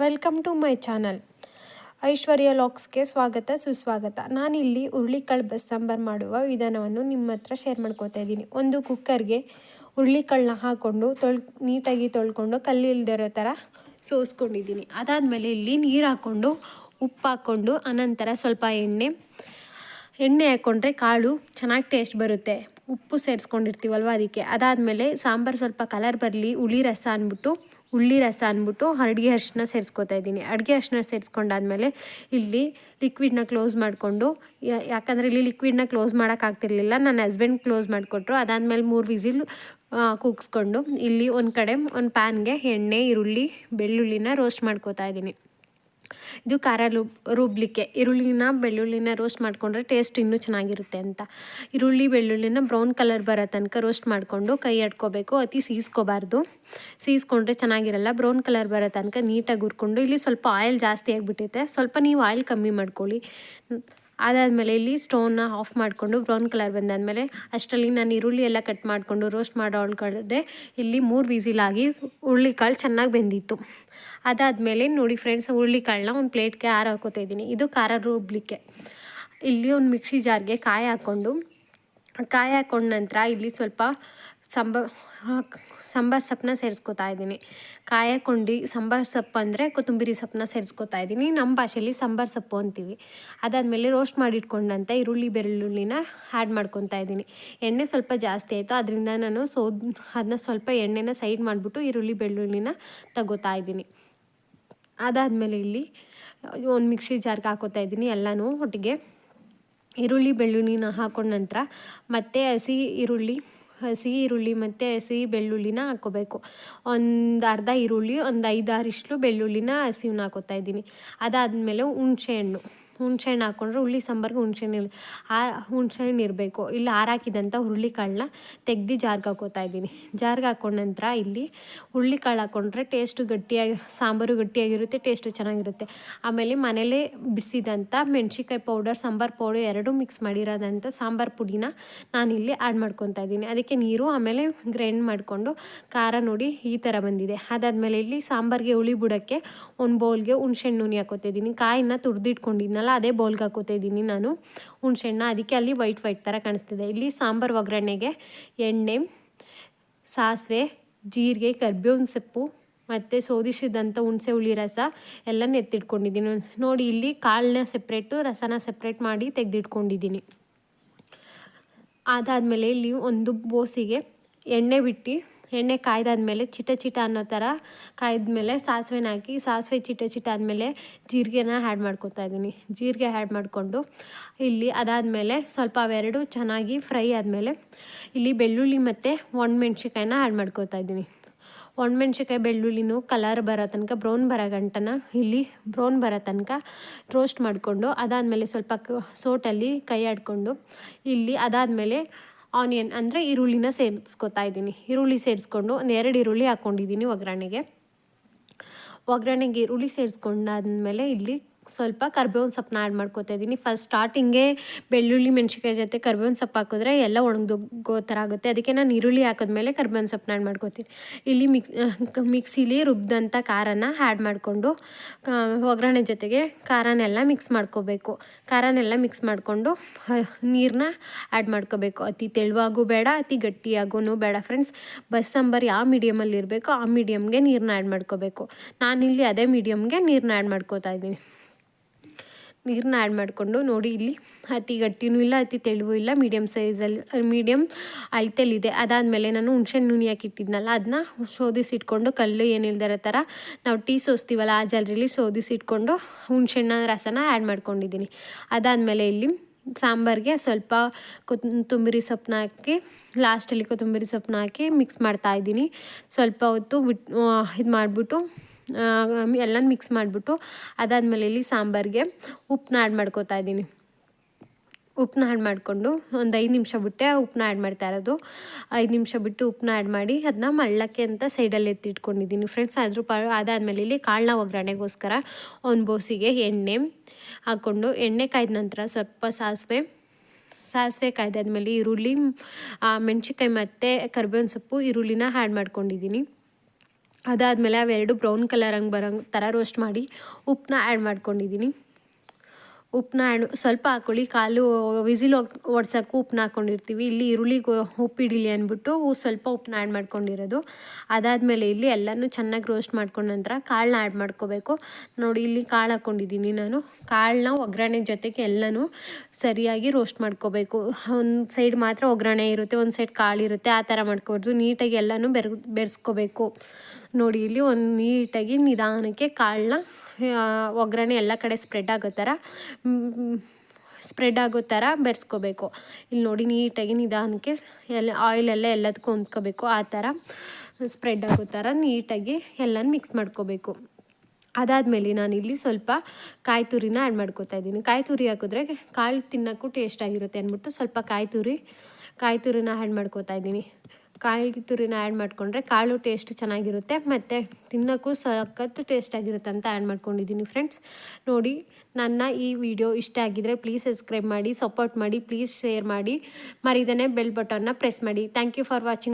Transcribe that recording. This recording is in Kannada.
Welcome to my channel. Aishwarya ಲಾಕ್ಸ್ಗೆ ಸ್ವಾಗತ, ಸುಸ್ವಾಗತ. ನಾನಿಲ್ಲಿ ಹುರುಳಿಕಾಳು ಬಸ್ ಸಾಂಬಾರು ಮಾಡುವ ವಿಧಾನವನ್ನು ನಿಮ್ಮ ಹತ್ರ ಶೇರ್ ಮಾಡ್ಕೋತಾ ಇದ್ದೀನಿ. ಒಂದು ಕುಕ್ಕರ್ಗೆ ಹುರುಳಿಕಾಳನ್ನ ಹಾಕ್ಕೊಂಡು ತೊಳ್, ನೀಟಾಗಿ ತೊಳ್ಕೊಂಡು ಕಲ್ಲಿಲ್ದಿರೋ ಥರ ಸೋಸ್ಕೊಂಡಿದ್ದೀನಿ. ಅದಾದಮೇಲೆ ಇಲ್ಲಿ ನೀರು ಹಾಕ್ಕೊಂಡು ಉಪ್ಪು ಹಾಕ್ಕೊಂಡು ಅನಂತರ ಸ್ವಲ್ಪ ಎಣ್ಣೆ ಎಣ್ಣೆ ಹಾಕ್ಕೊಂಡ್ರೆ ಕಾಳು ಚೆನ್ನಾಗಿ ಟೇಸ್ಟ್ ಬರುತ್ತೆ. ಉಪ್ಪು ಸೇರಿಸ್ಕೊಂಡಿರ್ತೀವಲ್ವ ಅದಕ್ಕೆ. ಅದಾದಮೇಲೆ ಸಾಂಬಾರು ಸ್ವಲ್ಪ ಕಲರ್ ಬರಲಿ, ಹುಳಿ ರಸ ಅಂದ್ಬಿಟ್ಟು ಹುಳಿ ರಸ ಅಂದ್ಬಿಟ್ಟು ಅಡುಗೆ ಅರಿಶಿನ ಸೇರಿಸ್ಕೊತಾ ಇದ್ದೀನಿ. ಅಡುಗೆ ಅರಿಶಿನ ಸೇರಿಸ್ಕೊಂಡಾದ್ಮೇಲೆ ಇಲ್ಲಿ ಲಿಕ್ವಿಡ್ನ ಕ್ಲೋಸ್ ಮಾಡಿಕೊಂಡು ಯಾಕಂದರೆ ಇಲ್ಲಿ ಲಿಕ್ವಿಡ್ನ ಕ್ಲೋಸ್ ಮಾಡೋಕ್ಕಾಗ್ತಿರ್ಲಿಲ್ಲ. ನನ್ನ ಹಸ್ಬೆಂಡ್ ಕ್ಲೋಸ್ ಮಾಡಿಕೊಟ್ರು. ಅದಾದಮೇಲೆ ಮೂರು ವಿಸಿಲ್ ಕೂಗಿಸ್ಕೊಂಡು ಇಲ್ಲಿ ಒಂದು ಕಡೆ ಒಂದು ಪ್ಯಾನ್ಗೆ ಎಣ್ಣೆ, ಈರುಳ್ಳಿ, ಬೆಳ್ಳುಳ್ಳಿನ ರೋಸ್ಟ್ ಮಾಡ್ಕೋತಾ ಇದ್ದೀನಿ. ಇದು ಖಾರ ರುಬ್, ರುಬ್ಲಿಕ್ಕೆ. ಈರುಳ್ಳಿನ, ಬೆಳ್ಳುಳ್ಳಿನ ರೋಸ್ಟ್ ಮಾಡಿಕೊಂಡ್ರೆ ಟೇಸ್ಟ್ ಇನ್ನೂ ಚೆನ್ನಾಗಿರುತ್ತೆ ಅಂತ. ಈರುಳ್ಳಿ, ಬೆಳ್ಳುಳ್ಳಿನ ಬ್ರೌನ್ ಕಲರ್ ಬರೋ ತನಕ ರೋಸ್ಟ್ ಮಾಡಿಕೊಂಡು ಕೈ ಅಟ್ಕೋಬೇಕು ಅತಿ ಸೀಸ್ಕೋಬಾರ್ದು. ಸೀಸ್ಕೊಂಡ್ರೆ ಚೆನ್ನಾಗಿರಲ್ಲ ಬ್ರೌನ್ ಕಲರ್ ಬರೋ ತನಕ ನೀಟಾಗಿ ಹುರ್ಕೊಂಡು, ಇಲ್ಲಿ ಸ್ವಲ್ಪ ಆಯಿಲ್ ಜಾಸ್ತಿ ಆಗಿಬಿಟ್ಟಿದೆ. ಸ್ವಲ್ಪ ನೀವು ಆಯಿಲ್ ಕಮ್ಮಿ ಮಾಡ್ಕೊಳ್ಳಿ. ಅದಾದಮೇಲೆ ಇಲ್ಲಿ ಸ್ಟೋನ್ನ ಆಫ್ ಮಾಡಿಕೊಂಡು ಬ್ರೌನ್ ಕಲರ್ ಬಂದಾದಮೇಲೆ ಅಷ್ಟರಲ್ಲಿ ನಾನು ಈರುಳ್ಳಿ ಎಲ್ಲ ಕಟ್ ಮಾಡಿಕೊಂಡು ರೋಸ್ಟ್ ಮಾಡೋ ಇಲ್ಲಿ ಮೂರು ವಿಸಿಲಾಗಿ ಹುರುಳಿಕಾಳು ಚೆನ್ನಾಗಿ ಬೆಂದಿತ್ತು. ಅದಾದಮೇಲೆ ನೋಡಿ ಫ್ರೆಂಡ್ಸ್ ಹುರುಳಿಕಾಳನ್ನ ಒಂದು ಪ್ಲೇಟ್ಗೆ ಆರು ಹಾಕೋತಾ ಇದ್ದೀನಿ. ಇದು ಖಾರ ರುಬ್ಲಿಕ್ಕೆ. ಇಲ್ಲಿ ಒಂದು ಮಿಕ್ಸಿ ಜಾರ್ಗೆ ಕಾಯಿ ಹಾಕ್ಕೊಂಡು, ಕಾಯಿ ಹಾಕೊಂಡ ನಂತರ ಇಲ್ಲಿ ಸ್ವಲ್ಪ ಸಂಬ ಸಾಂಬಾರು ಸೊಪ್ಪನ್ನ ಸೇರಿಸ್ಕೊತಾ ಇದ್ದೀನಿ. ಕಾಯಿ ಹಾಕೊಂಡು ಸಾಂಬಾರು ಸೊಪ್ಪು ಅಂದರೆ ಕೊತ್ತಂಬರಿ ಸೊಪ್ಪನ್ನ ಸೇರಿಸ್ಕೊತಾ ಇದ್ದೀನಿ. ನಮ್ಮ ಭಾಷೆಯಲ್ಲಿ ಸಾಂಬಾರು ಸೊಪ್ಪು ಅಂತೀವಿ. ಅದಾದಮೇಲೆ ರೋಸ್ಟ್ ಮಾಡಿಟ್ಕೊಂಡಂಥ ಈರುಳ್ಳಿ ಬೆಳ್ಳುಳ್ಳಿನ ಆ್ಯಡ್ ಮಾಡ್ಕೊತಾ ಇದ್ದೀನಿ. ಎಣ್ಣೆ ಸ್ವಲ್ಪ ಜಾಸ್ತಿ ಆಯಿತು. ಅದರಿಂದ ನಾನು ಸೋ ಅದನ್ನ ಸ್ವಲ್ಪ ಎಣ್ಣೆನ ಸೈಡ್ ಮಾಡಿಬಿಟ್ಟು ಈರುಳ್ಳಿ ಬೆಳ್ಳುಳ್ಳಿನ ತಗೋತಾ ಇದ್ದೀನಿ. ಅದಾದಮೇಲೆ ಇಲ್ಲಿ ಒಂದು ಮಿಕ್ಸಿ ಜಾರ್ಗೆ ಹಾಕೋತಾ ಇದ್ದೀನಿ ಎಲ್ಲನೂ ಒಟ್ಟಿಗೆ. ಈರುಳ್ಳಿ ಬೆಳ್ಳುಳ್ಳಿನ ಹಾಕೊಂಡ ನಂತರ ಮತ್ತೆ ಹಸಿ ಈರುಳ್ಳಿ ಹಸಿ ಈರುಳ್ಳಿ ಮತ್ತು ಹಸಿ ಬೆಳ್ಳುಳ್ಳಿನ ಹಾಕ್ಕೋಬೇಕು. ಒಂದು ಅರ್ಧ ಈರುಳ್ಳಿ, ಒಂದು ಐದಾರಿಷ್ಟು ಬೆಳ್ಳುಳ್ಳಿನ ಹಸಿವನ್ನ ಹಾಕೋತಾ ಇದ್ದೀನಿ. ಅದಾದಮೇಲೆ ಹುಣಸೆಹಣ್ಣು ಹುಣ್ಸೆಹಣ್ಣು ಹಾಕ್ಕೊಂಡ್ರೆ ಹುಳಿ ಸಾಂಬಾರ್ಗೆ ಹುಣ್ಸೆಹಣ್ಣು ಆ ಹುಣ್ಸೆಹಣ್ಣು ಇರಬೇಕು. ಇಲ್ಲಿ ಹಾರಾಕಿದಂಥ ಹುರುಳಿಕಾಳನ್ನ ತೆಗ್ದು ಜಾರ್ಗೆ ಹಾಕೋತಾ ಇದ್ದೀನಿ. ಜಾರ್ಗೆ ಹಾಕೊಂಡ ನಂತರ ಇಲ್ಲಿ ಹುರುಳಿಕಾಳು ಹಾಕ್ಕೊಂಡ್ರೆ ಟೇಸ್ಟು ಗಟ್ಟಿಯಾಗಿ, ಸಾಂಬಾರು ಗಟ್ಟಿಯಾಗಿರುತ್ತೆ ಟೇಸ್ಟು ಚೆನ್ನಾಗಿರುತ್ತೆ. ಆಮೇಲೆ ಮನೇಲೇ ಬಿಡಿಸಿದಂಥ ಮೆಣ್ಸಿಕಾಯಿ ಪೌಡರ್ ಸಾಂಬಾರು ಪೌಡರ್ ಎರಡೂ ಮಿಕ್ಸ್ ಮಾಡಿರೋದಂಥ ಸಾಂಬಾರು ಪುಡಿನ ನಾನಿಲ್ಲಿ ಆ್ಯಡ್ ಮಾಡ್ಕೊತಾ ಇದ್ದೀನಿ. ಅದಕ್ಕೆ ನೀರು, ಆಮೇಲೆ ಗ್ರೈಂಡ್ ಮಾಡಿಕೊಂಡು ಖಾರ ನೋಡಿ ಈ ಥರ ಬಂದಿದೆ. ಅದಾದಮೇಲೆ ಇಲ್ಲಿ ಸಾಂಬಾರಿಗೆ ಹುಳಿ ಬಿಡೋಕ್ಕೆ ಒಂದು ಬೌಲ್ಗೆ ಹುಣ್ಸೆಹಣ್ಣು ನುನಿ ಹಾಕೋತಿದ್ದೀನಿ ಕಾಯಿನ ತುರಿದಿಟ್ಕೊಂಡಿದ್ನಲ್ಲ ಅದೇ ಬೌಲ್ಗೆ ಹಾಕೋತಾ ಇದ್ದೀನಿ ನಾನು. ಹುಣಸೆಹಣ್ಣು, ಅದಕ್ಕೆ ಅಲ್ಲಿ ವೈಟ್ ವೈಟ್ ಥರ ಕಾಣಿಸ್ತಿದೆ. ಇಲ್ಲಿ ಸಾಂಬಾರು ಒಗ್ಗರಣೆಗೆ ಎಣ್ಣೆ, ಸಾಸಿವೆ, ಜೀರಿಗೆ, ಕರ್ಬೇವಿನ ಸೊಪ್ಪು, ಮತ್ತು ಸೋದಿಸಿದಂಥ ಹುಣಸೆ ಹುಳಿ ರಸ ಎಲ್ಲ ಎತ್ತಿಟ್ಕೊಂಡಿದ್ದೀನಿ ನೋಡಿ, ಇಲ್ಲಿ ಕಾಳನ್ನ ಸೆಪ್ರೇಟು ರಸನ ಸೆಪ್ರೇಟ್ ಮಾಡಿ ತೆಗೆದಿಟ್ಕೊಂಡಿದ್ದೀನಿ. ಅದಾದಮೇಲೆ ಇಲ್ಲಿ ಒಂದು ಬೋಸಿಗೆ ಎಣ್ಣೆ ಬಿಟ್ಟು ಎಣ್ಣೆ ಕಾಯ್ದಾದ್ಮೇಲೆ ಚಿಟ ಚಿಟ ಅನ್ನೋ ಥರ ಕಾಯ್ದ್ಮೇಲೆ ಸಾಸಿವೆನ ಹಾಕಿ, ಸಾಸಿವೆ ಚಿಟ ಚಿಟ ಆದಮೇಲೆ ಜೀರಿಗೆನ ಆ್ಯಡ್ ಮಾಡ್ಕೊತಾ ಇದ್ದೀನಿ. ಜೀರಿಗೆ ಆ್ಯಡ್ ಮಾಡಿಕೊಂಡು ಇಲ್ಲಿ ಅದಾದಮೇಲೆ ಸ್ವಲ್ಪ ಅವೆರಡು ಚೆನ್ನಾಗಿ ಫ್ರೈ ಆದಮೇಲೆ ಇಲ್ಲಿ ಬೆಳ್ಳುಳ್ಳಿ ಮತ್ತು ಒಣಮೆಣ್ಸಿಕಾಯಿನ ಆ್ಯಡ್ ಮಾಡ್ಕೊತಾ ಇದ್ದೀನಿ. ಒಣಮೆಣ್ಸಿಕಾಯಿ ಬೆಳ್ಳುಳ್ಳಿನೂ ಕಲರ್ ಬರೋ ತನಕ ಬ್ರೌನ್ ಬರೋ ಗಂಟನ ಇಲ್ಲಿ ಬ್ರೌನ್ ಬರೋ ತನಕ ರೋಸ್ಟ್ ಮಾಡಿಕೊಂಡು ಅದಾದಮೇಲೆ ಸ್ವಲ್ಪ ಸೋಟಲ್ಲಿ ಕೈ ಆಡಿಕೊಂಡು ಇಲ್ಲಿ ಅದಾದಮೇಲೆ ಆನಿಯನ್ ಅಂದರೆ ಈರುಳ್ಳಿನ ಸೇರಿಸ್ಕೊತಾ ಇದ್ದೀನಿ. ಈರುಳ್ಳಿ ಸೇರಿಸ್ಕೊಂಡು ಒಂದು ಎರಡು ಈರುಳ್ಳಿ ಹಾಕ್ಕೊಂಡಿದ್ದೀನಿ ಒಗ್ಗರಣೆಗೆ. ಒಗ್ಗರಣೆಗೆ ಈರುಳ್ಳಿ ಸೇರಿಸ್ಕೊಂಡಾದ್ಮೇಲೆ ಇಲ್ಲಿ ಸ್ವಲ್ಪ ಕರ್ಬೇವಿನ ಸೊಪ್ಪನ್ನ ಆ್ಯಡ್ ಮಾಡ್ಕೋತಾ ಇದ್ದೀನಿ ಫಸ್ಟ್ ಸ್ಟಾರ್ಟಿಂಗೇ ಬೆಳ್ಳುಳ್ಳಿ ಮೆಣಸಿಕಾಯಿ ಜೊತೆ ಕರ್ಬೇವಿನ ಸೊಪ್ಪು ಹಾಕಿದ್ರೆ ಎಲ್ಲ ಒಣಗ್ದೋಗೋ ಥರ ಆಗುತ್ತೆ. ಅದಕ್ಕೆ ನಾನು ಈರುಳ್ಳಿ ಹಾಕಿದ್ಮೇಲೆ ಕರ್ಬೇವಿನ ಸೊಪ್ಪನ್ನ ಆ್ಯಡ್ ಮಾಡ್ಕೋತೀನಿ. ಇಲ್ಲಿ ಮಿಕ್ಸ್ ಮಿಕ್ಸಿಲಿ ರುಬ್ಬಿದಂಥ ಖಾರನ ಆ್ಯಡ್ ಮಾಡಿಕೊಂಡು ಒಗ್ಗರಣೆ ಜೊತೆಗೆ ಖಾರನೆಲ್ಲ ಮಿಕ್ಸ್ ಮಾಡ್ಕೋಬೇಕು. ಖಾರನೆಲ್ಲ ಮಿಕ್ಸ್ ಮಾಡಿಕೊಂಡು ನೀರನ್ನ ಆ್ಯಡ್ ಮಾಡ್ಕೋಬೇಕು. ಅತಿ ತೆಳುವಾಗೂ ಬೇಡ, ಅತಿ ಗಟ್ಟಿಯಾಗೂ ಬೇಡ ಫ್ರೆಂಡ್ಸ್ ಬಸ್ ಸಾಂಬಾರು ಯಾವ ಮೀಡಿಯಮಲ್ಲಿ ಇರಬೇಕು ಆ ಮೀಡಿಯಮ್ಗೆ ನೀರನ್ನ ಆ್ಯಡ್ ಮಾಡ್ಕೋಬೇಕು. ನಾನಿಲ್ಲಿ ಅದೇ ಮೀಡಿಯಮ್ಗೆ ನೀರನ್ನ ಆ್ಯಡ್ ಮಾಡ್ಕೋತಾ ಇದ್ದೀನಿ ನೀರನ್ನ ಆ್ಯಡ್ ಮಾಡಿಕೊಂಡು ನೋಡಿ ಇಲ್ಲಿ ಅತಿ ಗಟ್ಟಿನೂ ಇಲ್ಲ, ಅತಿ ತೆಳುವು ಇಲ್ಲ ಮೀಡಿಯಮ್ ಸೈಜಲ್ಲಿ ಮೀಡಿಯಮ್ ಅಳತೆಯಲ್ಲಿದೆ ಅದಾದಮೇಲೆ ನಾನು ಹುಣ್ಸೆಹಣ್ಣು ನುನಿ ಹಾಕಿಟ್ಟಿದ್ನಲ್ಲ ಅದನ್ನ ಶೋಧಿಸಿಟ್ಕೊಂಡು ಕಲ್ಲು ಏನಿಲ್ದಿರೋ ಥರ ನಾವು ಟೀ ಸೋಸ್ತೀವಲ್ಲ, ಆ ಜಲ್ರಿಲಿ ಶೋಧಿಸಿಟ್ಕೊಂಡು ಹುಣ್ಸೆಹಣ್ಣ ರಸನ ಆ್ಯಡ್ ಮಾಡ್ಕೊಂಡಿದ್ದೀನಿ. ಅದಾದಮೇಲೆ ಇಲ್ಲಿ ಸಾಂಬಾರಿಗೆ ಸ್ವಲ್ಪ ಕೊತ್ತಂಬರಿ ಸೊಪ್ಪನ್ನ ಹಾಕಿ ಲಾಸ್ಟಲ್ಲಿ ಕೊತ್ತಂಬರಿ ಸೊಪ್ಪನ್ನ ಹಾಕಿ ಮಿಕ್ಸ್ ಮಾಡ್ತಾಯಿದ್ದೀನಿ ಸ್ವಲ್ಪ ಹೊತ್ತು ಬಿಟ್ಟು ಇದು ಮಾಡಿಬಿಟ್ಟು ಎಲ್ಲ ಮಿಕ್ಸ್ ಮಾಡಿಬಿಟ್ಟು ಅದಾದಮೇಲೆ ಇಲ್ಲಿ ಸಾಂಬಾರಿಗೆ ಉಪ್ಪನ್ನ ಆ್ಯಡ್ ಮಾಡ್ಕೋತಾ ಇದ್ದೀನಿ. ಉಪ್ಪನ್ನ ಆ್ಯಡ್ ಮಾಡಿಕೊಂಡು ಒಂದು ಐದು ನಿಮಿಷ ಬಿಟ್ಟೆ ಉಪ್ಪನ್ನ ಆ್ಯಡ್ ಮಾಡ್ತಾ ಇರೋದು. ಐದು ನಿಮಿಷ ಬಿಟ್ಟು ಉಪ್ಪನ್ನ ಆ್ಯಡ್ ಮಾಡಿ ಅದನ್ನ ಮಳ್ಳಕ್ಕೆ ಅಂತ ಸೈಡಲ್ಲಿ ಎತ್ತಿಟ್ಕೊಂಡಿದ್ದೀನಿ. ಫ್ರೆಂಡ್ಸ್ ಅದ್ರ ಪ ಅದಾದಮೇಲೆ ಇಲ್ಲಿ ಕಾಳನ್ನ ಒಗ್ಗರಣೆಗೋಸ್ಕರ ಒಂದು ಬೋಸಿಗೆ ಎಣ್ಣೆ ಹಾಕ್ಕೊಂಡು ಎಣ್ಣೆ ಕಾಯ್ದ ನಂತರ ಸ್ವಲ್ಪ ಸಾಸಿವೆ ಸಾಸಿವೆ ಕಾಯ್ದಾದ್ಮೇಲೆ ಈರುಳ್ಳಿ ಮೆಣ್ಸಿನ್ಕಾಯಿ ಮತ್ತು ಕರ್ಬೇವಿನ ಸೊಪ್ಪು ಈರುಳ್ಳಿನ ಆ್ಯಡ್ ಮಾಡ್ಕೊಂಡಿದ್ದೀನಿ. ಅದಾದಮೇಲೆ ಅವೆರಡು ಬ್ರೌನ್ ಕಲರ್ ಹಂಗೆ ಬರೋಂಗೆ ಥರ ರೋಸ್ಟ್ ಮಾಡಿ ಉಪ್ಪನ್ನ ಆ್ಯಡ್ ಮಾಡ್ಕೊಂಡಿದ್ದೀನಿ ಉಪ್ಪನ್ನ ಆ್ಯಡ್ ಸ್ವಲ್ಪ ಹಾಕ್ಕೊಳ್ಳಿ ಕಾಲು ವಿಸಿಲ್ ಒಡ್ಸೋಕ್ಕೂ ಉಪ್ಪನ್ನ ಹಾಕ್ಕೊಂಡಿರ್ತೀವಿ ಇಲ್ಲಿ ಈರುಳ್ಳಿಗೆ ಉಪ್ಪು ಹಿಡಿಲಿ ಅಂದ್ಬಿಟ್ಟು ಸ್ವಲ್ಪ ಉಪ್ಪನ್ನ ಆ್ಯಡ್ ಮಾಡ್ಕೊಂಡಿರೋದು. ಅದಾದಮೇಲೆ ಇಲ್ಲಿ ಎಲ್ಲನೂ ಚೆನ್ನಾಗಿ ರೋಸ್ಟ್ ಮಾಡ್ಕೊಂಡ ನಂತರ ಕಾಳನ್ನ ಆ್ಯಡ್ ಮಾಡ್ಕೋಬೇಕು. ನೋಡಿ, ಇಲ್ಲಿ ಕಾಳು ಹಾಕ್ಕೊಂಡಿದ್ದೀನಿ ನಾನು. ಕಾಳನ್ನ ಒಗ್ಗರಣೆ ಜೊತೆಗೆ ಎಲ್ಲನೂ ಸರಿಯಾಗಿ ರೋಸ್ಟ್ ಮಾಡ್ಕೋಬೇಕು. ಒಂದು ಸೈಡ್ ಮಾತ್ರ ಒಗ್ಗರಣೆ ಇರುತ್ತೆ, ಒಂದು ಸೈಡ್ ಕಾಳು ಇರುತ್ತೆ. ಆ ಥರ ಮಾಡ್ಕೊಬಾರ್ದು. ನೀಟಾಗಿ ಎಲ್ಲನೂ ಬೆರ್ ಬೆರೆಸ್ಕೋಬೇಕು. ನೋಡಿ, ಇಲ್ಲಿ ಒಂದು ನೀಟಾಗಿ ನಿಧಾನಕ್ಕೆ ಕಾಳನ್ನ ಒಗ್ಗರಣೆ ಎಲ್ಲ ಕಡೆ ಸ್ಪ್ರೆಡ್ ಆಗೋ ಥರ ಸ್ಪ್ರೆಡ್ ಆಗೋ ಥರ ಬೆರೆಸ್ಕೋಬೇಕು. ಇಲ್ಲಿ ನೋಡಿ, ನೀಟಾಗಿ ನಿಧಾನಕ್ಕೆ ಎಲ್ಲ ಆಯಿಲೆಲ್ಲ ಎಲ್ಲದಕ್ಕೂ ಹೊಂದ್ಕೋಬೇಕು. ಆ ಥರ ಸ್ಪ್ರೆಡ್ ಆಗೋ ಥರ ನೀಟಾಗಿ ಎಲ್ಲನೂ ಮಿಕ್ಸ್ ಮಾಡ್ಕೋಬೇಕು. ಅದಾದಮೇಲೆ ಇಲ್ಲಿ ಸ್ವಲ್ಪ ಕಾಯಿ ತುರಿನ ಆ್ಯಡ್ ಮಾಡ್ಕೋತಾ ಇದ್ದೀನಿ. ಕಾಯಿ ತುರಿ ಹಾಕಿದ್ರೆ ಕಾಳು ತಿನ್ನೋಕ್ಕೂ ಟೇಸ್ಟ್ ಆಗಿರುತ್ತೆ ಅಂದ್ಬಿಟ್ಟು ಸ್ವಲ್ಪ ಕಾಯಿ ತುರಿ, ಕಾಯಿ ತುರಿನ ಆ್ಯಡ್ ಮಾಡ್ಕೋತಾ ಇದ್ದೀನಿ. ಕಾಯಿ ತುರಿನ ಆ್ಯಡ್ ಮಾಡಿಕೊಂಡ್ರೆ ಕಾಳು ಟೇಸ್ಟ್ ಚೆನ್ನಾಗಿರುತ್ತೆ. ಮತ್ತು ತಿನ್ನೋಕ್ಕೂ ಸಖತ್ತು ಟೇಸ್ಟ್ ಆಗಿರುತ್ತೆ ಅಂತ ಆ್ಯಡ್ ಮಾಡ್ಕೊಂಡಿದ್ದೀನಿ ಫ್ರೆಂಡ್ಸ್ ನೋಡಿ, ನನ್ನ ಈ ವಿಡಿಯೋ ಇಷ್ಟ ಆಗಿದ್ರೆ ಪ್ಲೀಸ್ ಸಬ್ಸ್ಕ್ರೈಬ್ ಮಾಡಿ ಸಪೋರ್ಟ್ ಮಾಡಿ ಪ್ಲೀಸ್ ಶೇರ್ ಮಾಡಿ. ಮರಿದನೇ ಬೆಲ್ ಬಟನ್ನ ಪ್ರೆಸ್ ಮಾಡಿ. Thank you for watching